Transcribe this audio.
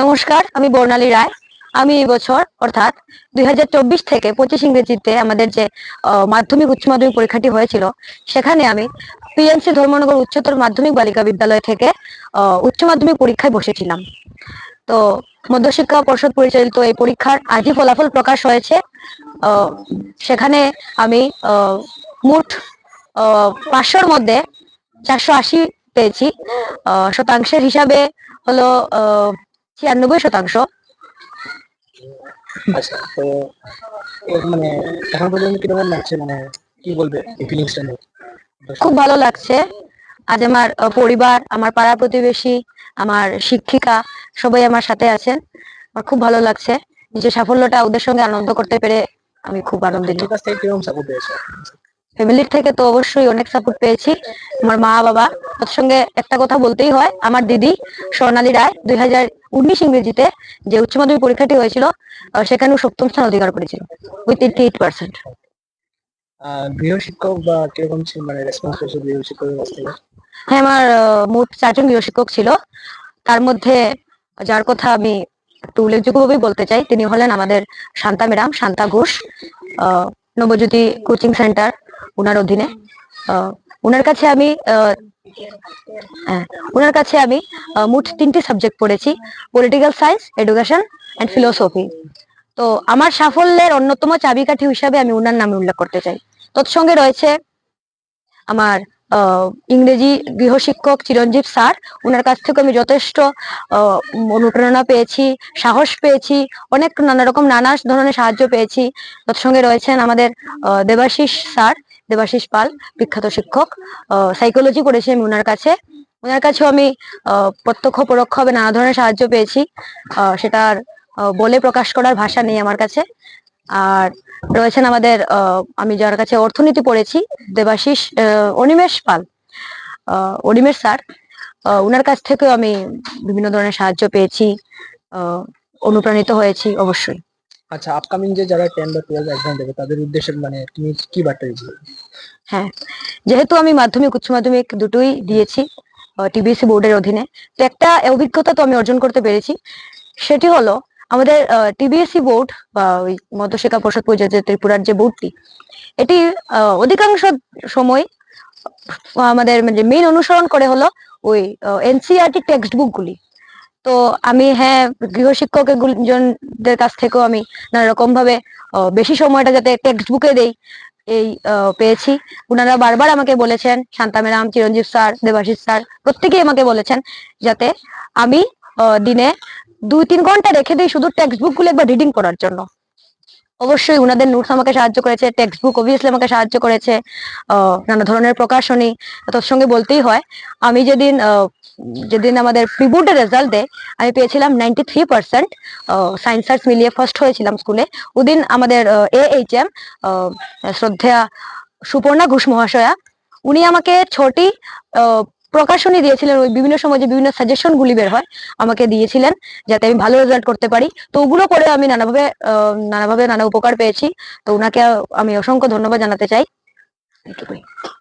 নমস্কার, আমি বর্ণালী রায়। আমি এই বছর, অর্থাৎ দুই হাজার চব্বিশ থেকে পঁচিশ ইংরেজিতে আমাদের যে মাধ্যমিক, উচ্চ মাধ্যমিক পরীক্ষাটি হয়েছিল, সেখানে আমি পিএনসি ধর্মনগর উচ্চতর মাধ্যমিক বালিকা বিদ্যালয় থেকে উচ্চ মাধ্যমিক পরীক্ষায় বসেছিলাম। তো, মধ্যশিক্ষা পর্ষদ পরিচালিত এই পরীক্ষার আজই ফলাফল প্রকাশ হয়েছে। সেখানে আমি মোট পাঁচশোর মধ্যে চারশো আশি পেয়েছি। শতাংশের হিসাবে হলো ছিয়ানব্বই শতাংশ। আচ্ছা তো মানে এখন পর্যন্ত কীরকম লাগছে? মানে কি বলবে ফিলিংসটা নিয়ে? খুব ভালো লাগছে। আজ আমার পরিবার আমার পাড়া প্রতিবেশী আমার শিক্ষিকা সবাই আমার সাথে আছেন। আমার খুব ভালো লাগছে। নিজের সাফল্যটা ওদের সঙ্গে আনন্দ করতে পেরে আমি খুব আনন্দিত। ফ্যামিলির থেকে তো অবশ্যই অনেক সাপোর্ট পেয়েছি। আমার মা বাবা তার সঙ্গে একটা কথা বলতেই হয়। আমার দিদি স্বর্ণালী রায় দুই হাজার উনিশ ইংরেজিতে যে উচ্চ মাধ্যমিক পরীক্ষাটি হয়েছিল সেখানেও সপ্তম স্থান অধিকার করেছিল উইথ এইটি এইট পার্সেন্ট গৃহ শিক্ষক বা কীরকম ছিল? মানে রেসপন্স পেয়েছ গৃহ শিক্ষকের কাছ থেকে? হ্যাঁ আমার মোট চারজন গৃহশিক্ষক ছিল। তার মধ্যে যার কথা আমি একটু উল্লেখযোগ্যভাবেই বলতে চাই তিনি হলেন আমাদের শান্তা ম্যাডাম শান্তা ঘোষ আহ, নবজ্যোতি কোচিং সেন্টার। ওনার অধীনে। ওনার কাছে আমি আহ, হ্যাঁ, ওনার কাছে আমি মোট তিনটি সাবজেক্ট পড়েছি political science education and philosophy তো আমার সাফল্যের অন্যতম চাবিকাঠি হিসাবে আমি ওনার নামে উল্লেখ করতে চাই। তৎসঙ্গে রয়েছে আমার ইংরেজি গৃহশিক্ষক চিরঞ্জীব স্যার। ওনার কাছ থেকে আমি যথেষ্ট অনুপ্রেরণা পেয়েছি সাহস পেয়েছি অনেক নানা রকম নানা ধরনের সাহায্য পেয়েছি। তৎসঙ্গে রয়েছেন আমাদের দেবাশিস স্যার। দেবাশিস পাল, বিখ্যাত শিক্ষক। সাইকোলজি করেছি আমি ওনার কাছে। ওনার কাছেও আমি প্রত্যক্ষ পরোক্ষভাবে নানা ধরনের সাহায্য পেয়েছি। সেটার বলে প্রকাশ করার ভাষা নেই আমার কাছে। আর রয়েছেন আমাদের আমি যার কাছে অর্থনীতি পড়েছি, দেবাশিস অনিমেষ পাল। অনিমেষ স্যার ওনার কাছ থেকেও আমি বিভিন্ন ধরনের সাহায্য পেয়েছি অনুপ্রাণিত হয়েছি অবশ্যই। আচ্ছা আপকামিং যে যারা টেন বা টুয়েলভ এক্সাম দেবে, তাদের উদ্দেশ্যে মানে তুমি কি বার্তা দিচ্ছো হ্যাঁ যেহেতু আমি মাধ্যমিক, উচ্চ মাধ্যমিক দুটোই দিয়েছি টিবিএসসি বোর্ডের অধীনে, তো একটা অভিজ্ঞতা তো আমি অর্জন করতে পেরেছি। সেটি হলো, আমাদের টিবিএসসি বোর্ড বা ওই মধ্যশিক্ষা পর্ষদ পরিচালিত ত্রিপুরার যে বোর্ডটি, এটি অধিকাংশ সময় আমাদের মানে অনুসরণ করে হলো ওই এনসিআরটি টেক্সট বুক গুলি। তো আমি হ্যাঁ গৃহ গৃহশিক্ষক জনদের কাছ থেকেও আমি নানা রকম ভাবে বেশি সময়টা যাতে টেক্সট বুকে দেই, এই পেয়েছি। ওনারা বারবার আমাকে বলেছেন, Shanta madam, Chiranjib sir, Debashish sir, প্রত্যেকেই আমাকে বলেছেন যাতে আমি দিনে দুই তিন ঘণ্টা রেখে দিই শুধু টেক্সট বুকগুলো একবার রিডিং করার জন্য। অবশ্যই ওনাদের নোটস আমাকে সাহায্য করেছে টেক্সট বুক অবভিয়াসলি আমাকে সাহায্য করেছে নানা ধরনের প্রকাশনী তোর সঙ্গে বলতেই হয়। আমি যেদিন যেদিন আমাদের প্রিবোর্ডের রেজাল্ট দেয় আমি পেয়েছিলাম ninety three percent science arts মিলিয়ে ফার্স্ট হয়েছিলাম স্কুলে ওদিন আমাদের এ এইচ এম শ্রদ্ধা সুপর্ণা ঘোষ মহাশয়া, উনি আমাকে ছটি প্রকাশনী দিয়েছিলেন। ওই বিভিন্ন সময় যে বিভিন্ন সাজেশন গুলি বের হয়, আমাকে দিয়েছিলেন যাতে আমি ভালো রেজাল্ট করতে পারি। তো ওগুলো করে আমি নানাভাবে নানাভাবে নানা উপকার পেয়েছি। তো ওনাকে আমি অসংখ্য ধন্যবাদ জানাতে চাই।